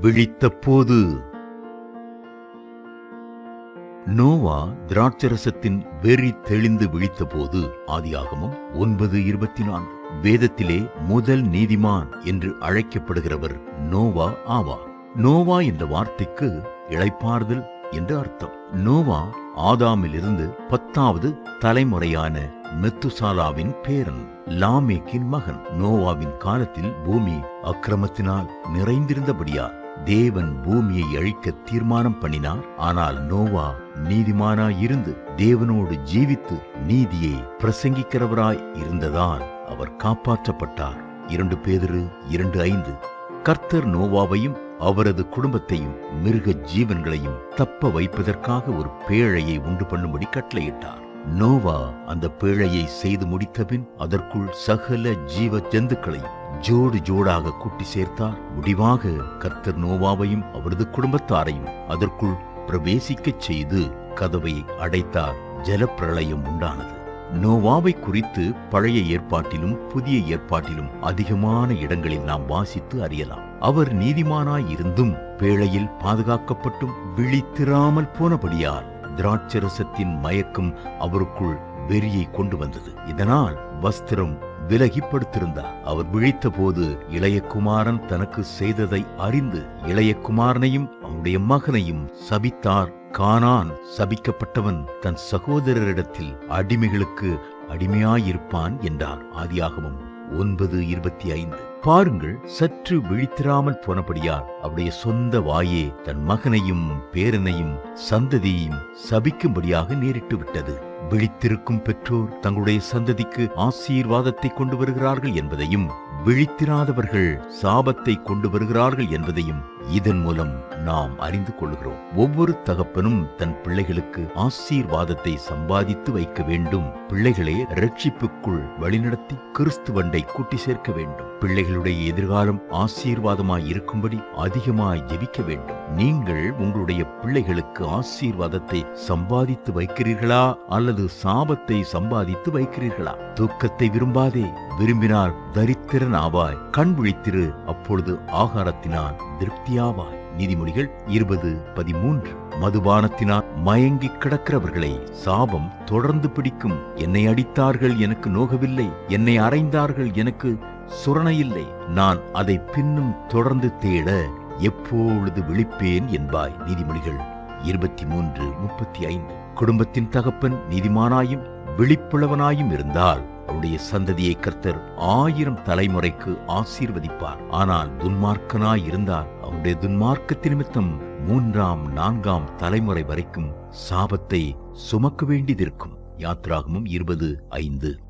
விழித்த போது நோவா திராட்சரசத்தின் வெறி தெளிந்து விழித்தபோது ஆதியாகமும் ஒன்பது இருபத்தி நான்கு வேதத்திலே முதல் நீதிமான் என்று அழைக்கப்படுகிறவர் நோவா ஆவா நோவா என்ற வார்த்தைக்கு இளைப்பாறுதல் என்று அர்த்தம். நோவா ஆதாமிலிருந்து பத்தாவது தலைமுறையான மெத்துசாலாவின் பேரன் லாமேக்கின் மகன். நோவாவின் காலத்தில் பூமி அக்கிரமத்தினால் நிறைந்திருந்தபடியார் தேவன் பூமியை அழிக்க தீர்மானம் பண்ணினார். ஆனால் நோவா நீதிமானாய் இருந்து தேவனோடு ஜீவித்து நீதியை பிரசங்கிக்கிறவராய் இருந்ததால் அவர் காப்பாற்றப்பட்டார். இரண்டு பேதிரு இரண்டு ஐந்து. கர்த்தர் நோவாவையும் அவரது குடும்பத்தையும் மிருக ஜீவன்களையும் தப்ப வைப்பதற்காக ஒரு பேழையை உண்டு பண்ணும்படி கட்டளையிட்டார். நோவா அந்த பேழையை செய்து முடித்தபின் அதற்குள் சகல ஜீவ ஜந்துக்களை ஜோடு ஜோடாக கூட்டி சேர்த்தார். முடிவாக கர்த்தர் நோவாவையும் அவரது குடும்பத்தாரையும் அதற்குள் பிரவேசிக்கச் செய்து கதவை அடைத்தார். ஜலப்பிரளயம் உண்டானது. நோவாவை குறித்து பழைய ஏற்பாட்டிலும் புதிய ஏற்பாட்டிலும் அதிகமான இடங்களில் நாம் வாசித்து அறியலாம். அவர் நீதிமானாய் இருந்தும் பேழையில் பாதுகாக்கப்பட்டும் விழித்திராமல் போனபடியால் திராட்சரசத்தின் மயக்கம் அவருக்குள் வெறியை கொண்டு வந்தது. இதனால் வஸ்திரம் விலகி படுத்திருந்தார் அவர் விழித்த போது இளையகுமாரன் தனக்கு செய்ததை அறிந்து இளையகுமாரனையும் அவனுடைய மகனையும் சபித்தார். கானான் சபிக்கப்பட்டவன் தன் சகோதரரிடத்தில் அடிமைகளுக்கு அடிமையாயிருப்பான் என்றார். ஆதியாகவும் ஒன்பது இருபத்தி ஐந்து. பாருங்கள் சற்று விழித்திராமல் போனபடியால் அவருடைய சொந்த வாயே தன் மகனையும் பேரனையும் சந்ததியையும் சபிக்கும்படியாக நேரிட்டு விட்டது. விழித்திருக்கும் பெற்றோர் தங்களுடைய சந்ததிக்கு ஆசீர்வாதத்தை கொண்டு வருகிறார்கள் என்பதையும் விழித்திராதவர்கள் சாபத்தை கொண்டு வருகிறார்கள் என்பதையும் இதன் மூலம் நாம் அறிந்து கொள்கிறோம். ஒவ்வொரு தகப்பனும் தன் பிள்ளைகளுக்கு ஆசீர்வாதத்தை சம்பாதித்து வைக்க வேண்டும். பிள்ளைகளை ரட்சிப்புக்குள் வழிநடத்தி கிறிஸ்துவண்டை கூட்டி சேர்க்க வேண்டும். பிள்ளைகளுடைய எதிர்காலம் ஆசீர்வாதமாய் இருக்கும்படி அதிகமாய் ஜெபிக்க வேண்டும். நீங்கள் உங்களுடைய பிள்ளைகளுக்கு ஆசீர்வாதத்தை சம்பாதித்து வைக்கிறீர்களா? அல்லது சாபத்தை சம்பாதித்து வைக்கிறீர்களா? தூக்கத்தை விரும்பாதே விரும்பினால் தரித்திரன் ஆவாய். கண் விழித்திரு அப்பொழுது ஆகாரத்தினால் திருப்தி திருப்தியாவாய் நீதிமொழிகள் இருபது பதிமூன்று. மதுபானத்தினால் மயங்கி கிடக்கிறவர்களை சாபம் தொடர்ந்து பிடிக்கும். என்னை அடித்தார்கள் எனக்கு நோகவில்லை. என்னை அறைந்தார்கள் எனக்கு சுரணையில்லை. நான் அதை பின்னும் தொடர்ந்து தேட எப்பொழுது விழிப்பேன் என்பாய். நீதிமொழிகள் இருபத்தி மூன்று முப்பத்தி ஐந்து குடும்பத்தின் தகப்பன் நீதிமானாயும் விழிப்புள்ளவனாயும் இருந்தால் அவருடைய சந்ததியை கர்த்தர் ஆயிரம் தலைமுறைக்கு ஆசீர்வதிப்பார். ஆனால் துன்மார்க்கனாய் இருந்தால் அவருடைய துன்மார்க்கத்தின் நிமித்தம் மூன்றாம் நான்காம் தலைமுறை வரைக்கும் சாபத்தை சுமக்க வேண்டியதிருக்கும். யாத்ராகமும் இருபது ஐந்து.